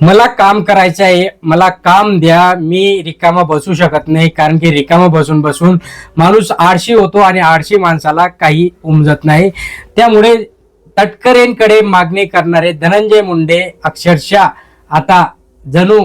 मला काम करायचं आहे मला काम द्या मी रिकामा बसू शकत नाही कारण की रिकामा बसून बसून माणूस आळशी होतो आणि आळशी माणसाला काही उमजत नाही. त्यामुळे तटकरेंकडे मागणी करणारे धनंजय मुंडे अक्षरशः आता जणू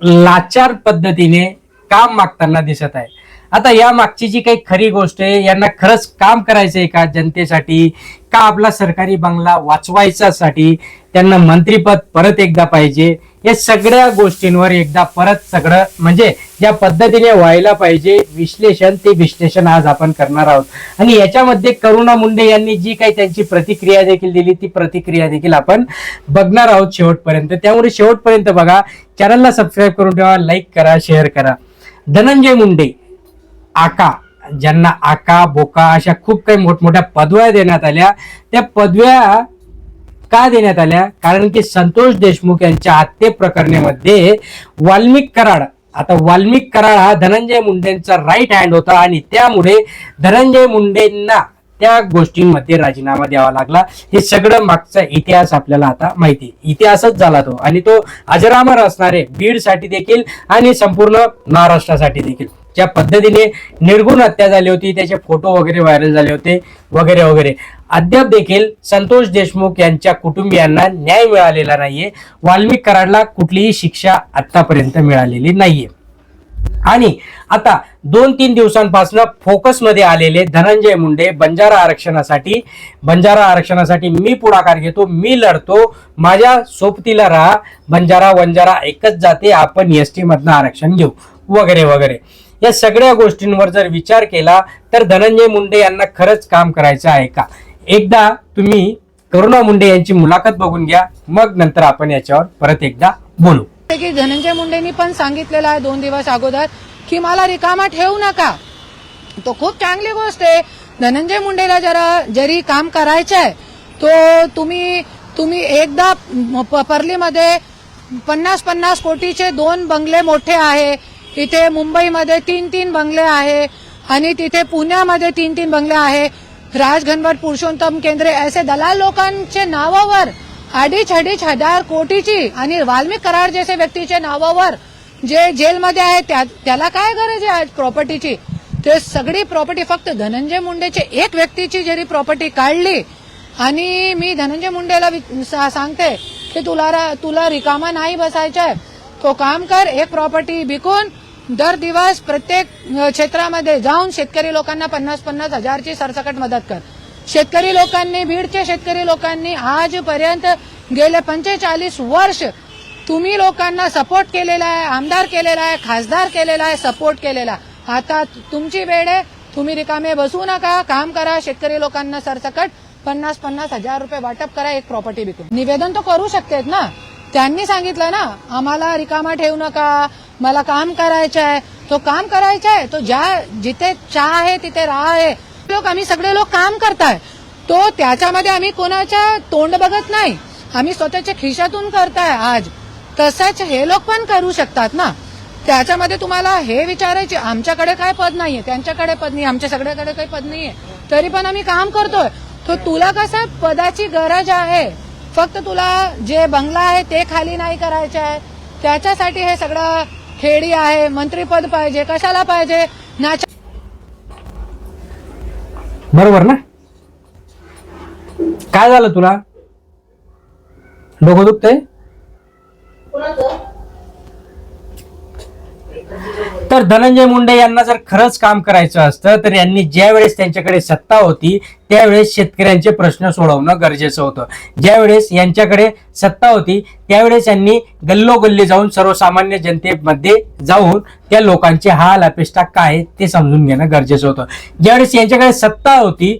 लाचार पद्धतीने काम मागताना दिसत आहे आता या मागची जी काही खरी गोष्ट आहे यांना खरंच काम करायचंय का जनतेसाठी? का आपला सरकारी बंगला वाचवायच्यासाठी त्यांना मंत्रीपद परत एकदा पाहिजे? या सगळ्या गोष्टींवर एकदा परत सगळं म्हणजे ज्या पद्धतीने व्हायला पाहिजे विश्लेषण ते विश्लेषण आज आपण करणार आहोत. आणि याच्यामध्ये करुणा मुंडे यांनी जी काही त्यांची प्रतिक्रिया देखील दिली ती प्रतिक्रिया देखील आपण बघणार आहोत शेवटपर्यंत. त्यामुळे शेवटपर्यंत बघा चॅनलला सबस्क्राईब करून ठेवा लाईक करा शेअर करा. धनंजय मुंडे आका ज्यांना आका बोका अशा खूप काही मोठमोठ्या पदव्या देण्यात आल्या. त्या पदव्या का देण्यात आल्या? कारण की संतोष देशमुख यांच्या हत्ये प्रकरणामध्ये वाल्मिक कराड आता वाल्मिक कराड हा धनंजय मुंडेंचा राईट हँड होता आणि त्यामुळे धनंजय मुंडेंना त्या गोष्टींमध्ये राजीनामा द्यावा लागला. हे सगळं मागचा इतिहास आपल्याला आता माहिती आहे. इतिहासच झाला तो आणि तो अजरामर असणारे बीडसाठी देखील आणि संपूर्ण महाराष्ट्रासाठी देखील. ज्या पद्धतीने निर्गुण हत्या झाली होती त्याचे फोटो वगैरे व्हायरल झाले होते वगैरे वगैरे. अद्याप देखील संतोष देशमुख यांच्या कुटुंबियांना न्याय मिळालेला नाहीये. वाल्मिक कराडला कुठलीही शिक्षा आतापर्यंत मिळालेली नाहीये. आणि आता दोन तीन दिवसांपासून फोकसमध्ये आलेले धनंजय मुंडे बंजारा आरक्षणासाठी. बंजारा आरक्षणासाठी मी पुढाकार घेतो मी लढतो माझ्या सोबतीला राहा. बंजारा वंजारा एकच जाते आपण एस टीमधनं आरक्षण घेऊ. वगैरे वगैरे. या सगळ्या गोष्टींवर जर विचार केला तर धनंजय मुंडे यांना खरंच काम करायचं आहे का? एकदा तुम्ही करुणा मुंडे यांची मुलाखत बघून घ्या मग नंतर आपण याच्यावर परत एकदा बोलू. की धनंजय मुंडेंनी पण सांगितलेलं आहे दोन दिवस अगोदर की मला रिकामा ठेवू नका. तो खूप चांगली गोष्ट आहे. धनंजय मुंडेला जरा जरी काम करायचं आहे तो तुम्ही तुम्ही एकदा प- पर्लीमध्ये पन्नास पन्नास कोटीचे दोन बंगले मोठे आहे. इथे मुंबईमध्ये तीन तीन बंगले आहे आणि तिथे पुण्यामध्ये तीन तीन बंगले आहे. राजघनवट पुरुषोत्तम केंद्रे असे दलाल लोकांचे नावावर अडीच अडीच हजार कोटीची आणि वाल्मिक कराड जैसे व्यक्तीच्या नावावर जे जेलमध्ये आहे त्या त्याला काय गरज आहे आज प्रॉपर्टीची ते सगळी प्रॉपर्टी फक्त धनंजय मुंडेचे एक व्यक्तीची जरी प्रॉपर्टी काढली आणि मी धनंजय मुंडेला वि- सा- सांगते की तुला रा- तुला रिकामा नाही बसायचंय. आहे तो काम कर एक प्रॉपर्टी विकून दर दिवस प्रत्येक क्षेत्रामध्ये जाऊन शेतकरी लोकांना पन्नास पन्नास हजारची सरसकट मदत कर. शेतकरी लोकांनी बीडच्या शेतकरी लोकांनी आजपर्यंत गेले पंचेचाळीस वर्ष तुम्ही लोकांना सपोर्ट केलेला आहे आमदार केलेला आहे खासदार केलेला आहे सपोर्ट केलेला आहे. आता तुमची वेळ आहे. तुम्ही रिकामे बसू नका. काम करा. शेतकरी लोकांना सरसकट पन्नास पन्नास हजार रुपये वाटप करा एक प्रॉपर्टी विकून. निवेदन तो करू शकतेत ना? त्यांनी सांगितलं ना आम्हाला रिकामा ठेवू नका. मला काम करायचं आहे तो काम करायचा आहे तो ज्या जिथे चहा आहे तिथे राह आहे. लोक आम्ही सगळे लोक काम करताय. तो त्याच्यामध्ये आम्ही कोणाच्या तोंड बघत नाही. आम्ही स्वतःच्या खिशातून करताय आज. तसंच हे लोक पण करू शकतात ना. त्याच्यामध्ये तुम्हाला हे विचारायचे आमच्याकडे काय पद नाहीये? त्यांच्याकडे पद नाही आमच्या सगळ्याकडे काही पद नाहीये. तरी पण आम्ही काम करतोय. तो तुला कसं पदाची गरज आहे? फक्त तुला जे बंगला आहे ते खाली नाही करायचे आहे. त्याच्यासाठी हे सगळं खेडी आहे. मंत्रीपद पाहिजे. कशाला पाहिजे? नाच्या बरोबर ना? काय झालं तुला? डोकं दुखतंय? तर धनंजय मुंडे यांना जर खरंच काम करायचं असतं तर यांनी ज्या वेळेस त्यांच्याकडे सत्ता होती त्यावेळेस शेतकऱ्यांचे प्रश्न सोडवणं गरजेचं होतं. ज्यावेळेस यांच्याकडे सत्ता होती त्यावेळेस यांनी गल्लोगल्ली जाऊन सर्वसामान्य जनतेमध्ये जाऊन त्या लोकांचे हाल अपेष्टा काय ते समजून घेणं गरजेचं होतं. ज्यावेळेस यांच्याकडे सत्ता होती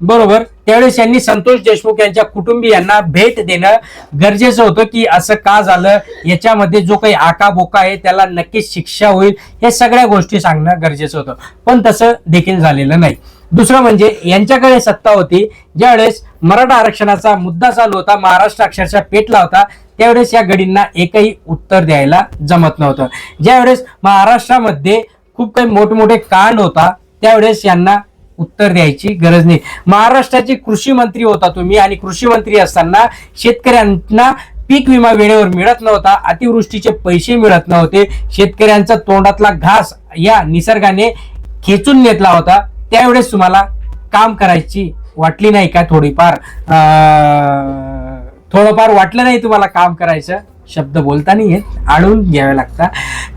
बरोबर त्यावेळेस यांनी संतोष देशमुख यांच्या कुटुंबियांना भेट देणं गरजेचं होतं की असं का झालं? याच्यामध्ये जो काही आकाबोका आहे त्याला नक्कीच शिक्षा होईल हे सगळ्या गोष्टी सांगणं गरजेचं होतं. पण तसं देखील झालेलं नाही. दुसरं म्हणजे यांच्याकडे सत्ता होती. ज्यावेळेस मराठा आरक्षणाचा मुद्दा चालू होता महाराष्ट्र अक्षरशः पेटला होता त्यावेळेस या गडींना एकही उत्तर द्यायला जमत नव्हतं. ज्यावेळेस महाराष्ट्रामध्ये खूप काही मोठमोठे कांड होता त्यावेळेस यांना उत्तर द्यायची गरज नाही. महाराष्ट्राचे कृषी मंत्री होता तुम्ही आणि कृषी मंत्री असताना शेतकऱ्यांना पीक विमा वेळेवर मिळत नव्हता अतिवृष्टीचे पैसे मिळत नव्हते शेतकऱ्यांचा तोंडातला घास या निसर्गाने खेचून घेतला होता. त्यावेळेस तुम्हाला काम करायची वाटली नाही का थोडीफार? थोडंफार वाटलं नाही तुम्हाला काम करायचं? शब्द बोलता नाही येत आणून घ्यावे लागतात.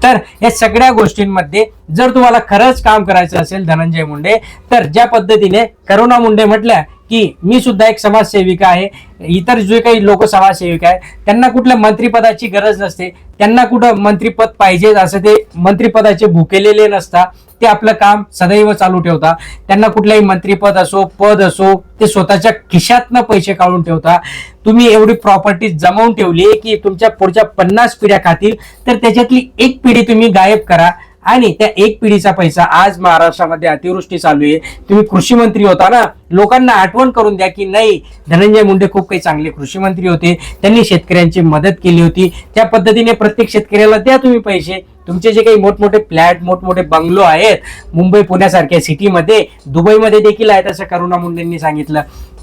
तर या सगळ्या गोष्टींमध्ये जर तुम्हाला खरंच काम करायचं असेल धनंजय मुंडे तर ज्या पद्धतीने करुणा मुंडे म्हटल्या की मी सुद्धा एक समाजसेविका आहे. इतर जे काही लोक समाजसेविका आहे त्यांना कुठल्या मंत्रिपदाची गरज नसते. त्यांना कुठं मंत्रिपद पाहिजे असं ते मंत्रिपदाचे भुकेलेले नसता ते आपलं काम सदैव चालू ठेवता त्यांना कुठलंही मंत्रिपद असो पद असो ते स्वतःच्या खिशातनं पैसे काढून ठेवता तुम्ही एवढी प्रॉपर्टी जमवून ठेवली की तुमच्या पुढच्या पन्नास पिढ्या खातील तर त्याच्यातली एक पिढी तुम्ही गायब करा. आणि त्या एक पिढीचा पैसा आज महाराष्ट्रामध्ये अतिवृष्टी चालू आहे. तुम्ही कृषी मंत्री होता ना लोकांना आठवण करून द्या की नाही धनंजय मुंडे खूप काही चांगले कृषी मंत्री होते. त्यांनी शेतकऱ्यांची मदत केली होती. त्या पद्धतीने प्रत्येक शेतकऱ्याला द्या तुम्ही पैसे. तुमचे जे काही मोठमोठे फ्लॅट मोठमोठे बंगलो आहेत मुंबई पुण्यासारख्या सिटीमध्ये दुबईमध्ये देखील आहेत असं करुणा मुंडेंनी सांगितलं.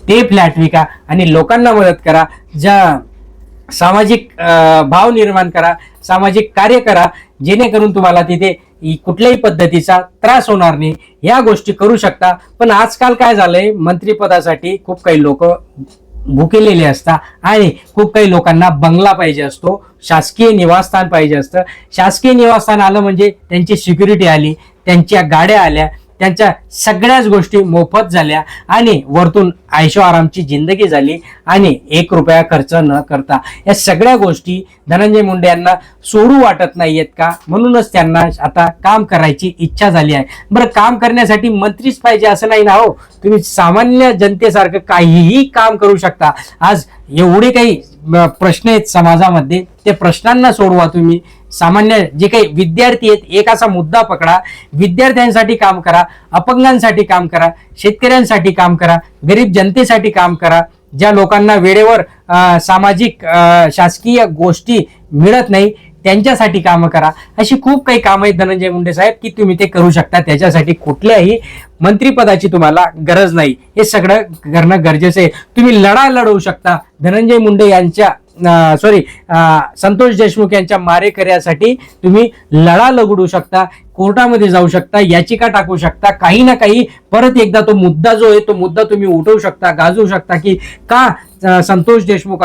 ते फ्लॅट विका आणि लोकांना मदत करा. ज्या सामाजिक भाव निर्माण करा सामाजिक कार्य करा जेणेकरून तुम्हाला तिथे कुठल्याही पद्धतीचा त्रास होणार नाही. या गोष्टी करू शकता. पण आजकाल काय झालंय? मंत्रीपदासाठी खूप काही लोक भुकेलेले असतात आणि खूप काही लोकांना बंगला पाहिजे असतो. शासकीय निवासस्थान पाहिजे असतं. शासकीय निवासस्थान आलं म्हणजे त्यांची सिक्युरिटी आली त्यांच्या गाड्या आल्या त्यांच्या सगळ्याच गोष्टी मोफत झाल्या आणि वरतून आयशो आरामची जिंदगी झाली आणि एक रुपया खर्च न करता या सगळ्या गोष्टी धनंजय मुंडे यांना सोडू वाटत नाहीयेत का? म्हणूनच त्यांना आता काम करायची इच्छा झाली आहे. बरं काम करण्यासाठी मंत्रीच पाहिजे असं नाही ना हो? तुम्ही सामान्य जनतेसारखं काहीही काम करू शकता. आज एवढे काही प्रश्न आहेत समाजामध्ये. ते प्रश्नांना सोडवा तुम्ही. सामान्य जे काही विद्यार्थी आहेत एक असा मुद्दा पकडा. विद्यार्थ्यांसाठी काम करा अपंगांसाठी काम करा शेतकऱ्यांसाठी काम करा गरीब जनतेसाठी काम करा ज्या लोकांना वेळेवर सामाजिक शासकीय गोष्टी मिळत नाही त्यांच्यासाठी कामं करा. अशी खूप काही कामं आहेत धनंजय मुंडे साहेब की तुम्ही ते करू शकता. त्याच्यासाठी कुठल्याही मंत्रिपदाची तुम्हाला गरज नाही. हे सगळं करणं गरजेचं आहे. तुम्ही लढा लढवू शकता. धनंजय मुंडे यांच्या सॉरी संतोष देशमुख यांच्या मारेकऱ्यासाठी तुम्ही लढा लगडू शकता कोर्टामध्ये जाऊ शकता याचिका टाकू शकता काही ना काही परत एकदा तो मुद्दा जो आहे तो मुद्दा तुम्ही उठवू शकता गाजवू शकता की का संतोष देशमुख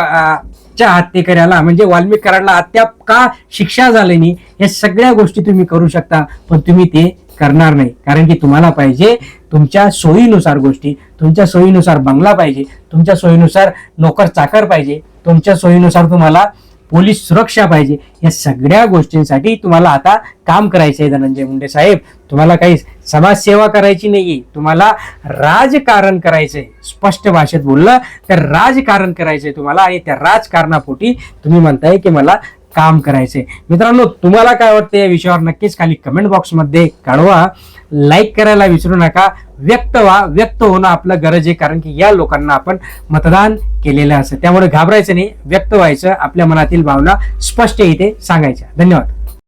च्या हत्येकऱ्याला म्हणजे वाल्मिकरांना अद्याप का शिक्षा झाली नाही या सगळ्या गोष्टी तुम्ही करू शकता पण तुम्ही ते करणार नाही. कारण की तुम्हाला पाहिजे तुमच्या सोयीनुसार गोष्टी तुमच्या सोयीनुसार बंगला पाहिजे तुमच्या सोयीनुसार नोकर चाकर पाहिजे तुमच्या सोयीनुसार तुम्हाला पोलीस सुरक्षा पाहिजे. या सगळ्या गोष्टींसाठी तुम्हाला आता काम करायचं आहे धनंजय मुंडे साहेब. तुम्हाला काही समाजसेवा करायची नाही तुम्हाला राजकारण करायचंय. स्पष्ट भाषेत बोललं तर राजकारण करायचंय तुम्हाला आणि त्या राजकारणापोटी तुम्ही म्हणताय की मला काम करायचे. मित्रांनो तुम्हाला काय वाटतं या विषयावर नक्कीच खाली कमेंट बॉक्समध्ये कळवा. लाईक करायला विसरू नका. व्यक्त व्हा. व्यक्त होणं आपलं गरज आहे कारण की या लोकांना आपण मतदान केलेलं असतं. त्यामुळे घाबरायचं नाही व्यक्त व्हायचं. आपल्या मनातील भावना स्पष्ट इथे सांगायच्या. धन्यवाद.